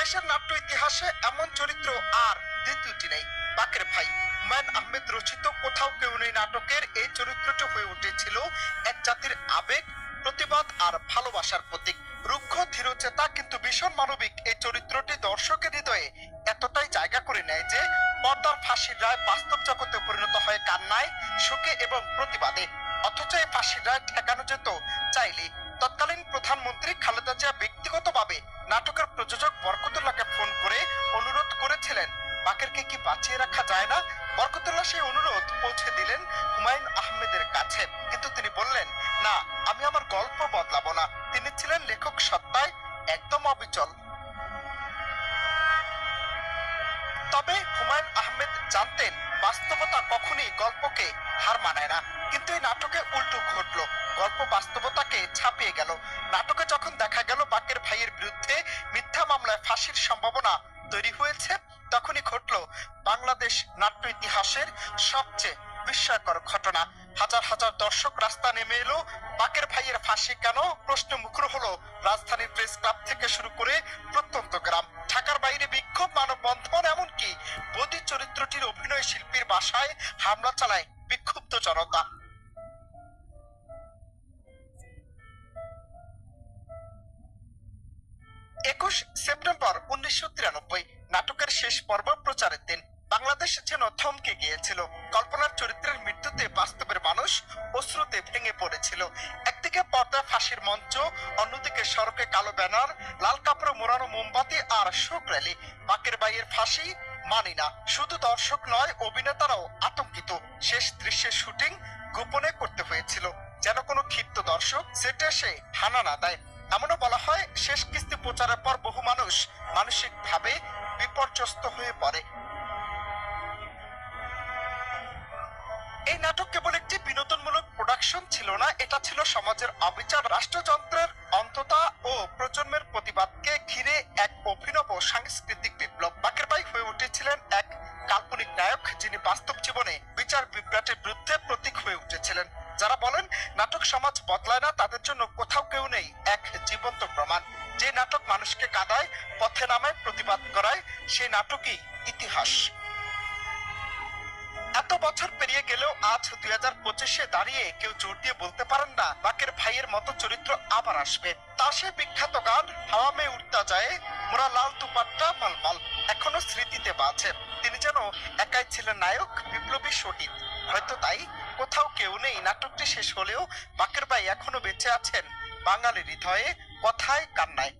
বাংলাদেশের নাট্য ইতিহাসে এমন চরিত্র আর দ্বিতীয়টি নেই। বাকের ভাই হুমায়ুন আহমেদ রচিত কোথাও কেউ নেই নাটকের এই চরিত্রটি হয়ে উঠেছিল এক জাতির আবেগ, প্রতিবাদ আর ভালোবাসার প্রতীক। রুক্ষ, ধীরচেতা কিন্তু ভীষণ মানবিক। এই চরিত্রটি দর্শকের হৃদয়ে এতটাই জায়গা করে নেয় যে পর্দার ফাঁসির রায় বাস্তব জগতে পরিণত হয় কান্নায়, শোকে এবং প্রতিবাদে। অথচ এই ফাঁসির রায় ঠেকানো যেত চাইলে তৎকালীন প্রধানমন্ত্রী খালেদা জিয়া ব্যক্তিগতভাবে নাটকের প্রযোজক বরকতুল্লাহকে ফোন করে অনুরোধ করেছিলেন। বাকেরকে কি বাঁচিয়ে রাখা যায় না? বরকতুল্লাহ সেই অনুরোধ পৌঁছে দিলেন হুমায়ুন আহমেদের কাছে। কিন্তু তিনি বললেন, না, আমি আমার গল্প বদলাবো না। তিনি ছিলেন লেখক সত্তায় একদম অবিচল। তবে হুমায়ুন আহমেদ জানতেন বাস্তবতা কখনই গল্পকে হার মানায় না। কিন্তু এই নাটকে উল্টো ঘটলো। গল্প বাস্তবতাকে ছাপিয়ে গেল। নাটকে যখন দেখা গেল বাকের ভাইয়ের বিরুদ্ধে মিথ্যা মামলায় ফাঁসির সম্ভাবনা তৈরি হয়েছে, তখনই ঘটলো বাংলাদেশ নাট্য ইতিহাসের সবচেয়ে বিস্ময়কর ঘটনা। হাজার হাজার দর্শক রাস্তা নেমে এলো, বাকের ভাইয়ের ফাঁসি কেন? প্রশ্ন মুখর হলো রাজধানীর প্রেস ক্লাব থেকে শুরু করে প্রত্যন্ত গ্রাম। ঢাকার বাইরে বিক্ষোভ, মানববন্ধন, এমনকি বদি চরিত্রটির অভিনয় শিল্পীর বাসায় হামলা চালায় বিক্ষুব্ধ জনতা। একুশ সেপ্টেম্বর উনিশশো তিরানব্বই নাটকের শেষ পর্ব প্রচারের দিন। বাংলাদেশ যেন থমকে গিয়েছিল। কল্পনার চরিত্রের মৃত্যুতে বাস্তবের মানুষ অশ্রুতে ভেঙে পড়েছিল। একদিকে পর্দায় ফাঁসির মঞ্চ, অন্যদিকে সড়কে কালো ব্যানার, লাল কাপড়ে মোড়ানো মোমবাতি আর শোক র্যালি। বাকের বাইয়ের ফাঁসি মানি না। শুধু দর্শক নয়, অভিনেতারাও আতঙ্কিত। শেষ দৃশ্যের শুটিং গোপনে করতে হয়েছিল। যেন কোনো ক্ষিপ্ত দর্শক সেটে সে হানা না দেয়। এমনও বলা হয়, শেষ কিস্তি প্রচারের পর বহু মানুষ মানসিকভাবে বিপর্যস্ত হয়ে পড়ে। এই নাটক কেবল একটি বিনোদনমূলক প্রোডাকশন ছিল না, এটা ছিল সমাজের অবিচার। রাষ্ট্রযন্ত্রের অন্ততা ও প্রজন্মের প্রতিবাদকে ঘিরে এক অভিনব সাংস্কৃতিক বিপ্লব। বাকের বাই হয়ে উঠেছিলেন এক কাল্পনিক নায়ক, যিনি বাস্তব জীবনে বিচার বিভ্রাটের বিরুদ্ধে প্রতীক হয়ে উঠেছিলেন। যারা বলেন, নাটক সমাজ বদলায় না, তাদের জন্য কোথাও কেউ নেই। জীবন্ত প্রমাণ। যে নাটক মানুষকে কাদায়, পথে নামায়, প্রতিবাদ করায় সেই নাটকই ইতিহাস। এত বছর পেরিয়ে গেলেও আজ দুই হাজার পঁচিশে দাঁড়িয়ে কেউ জোর দিয়ে বলতে পারেন না, বাকের ভাইয়ের মতো চরিত্র আবার আসবে। তা সে বিখ্যাত গান, হাওয়া মে উঠতা যায়, মোরা লাল দুপাট্টা, মালমাল, এখনও স্মৃতিতে বাঁচে তিনি যেন একাই ছিলেন নায়ক, বিপ্লবী শহীদ। হয়তো তাই, কোথাও কেউ নেই, নাটকটি শেষ হলেও বাকের ভাই এখনও বেঁচে আছেন, বাঙালির হৃদয়ে কথায় কান্নায়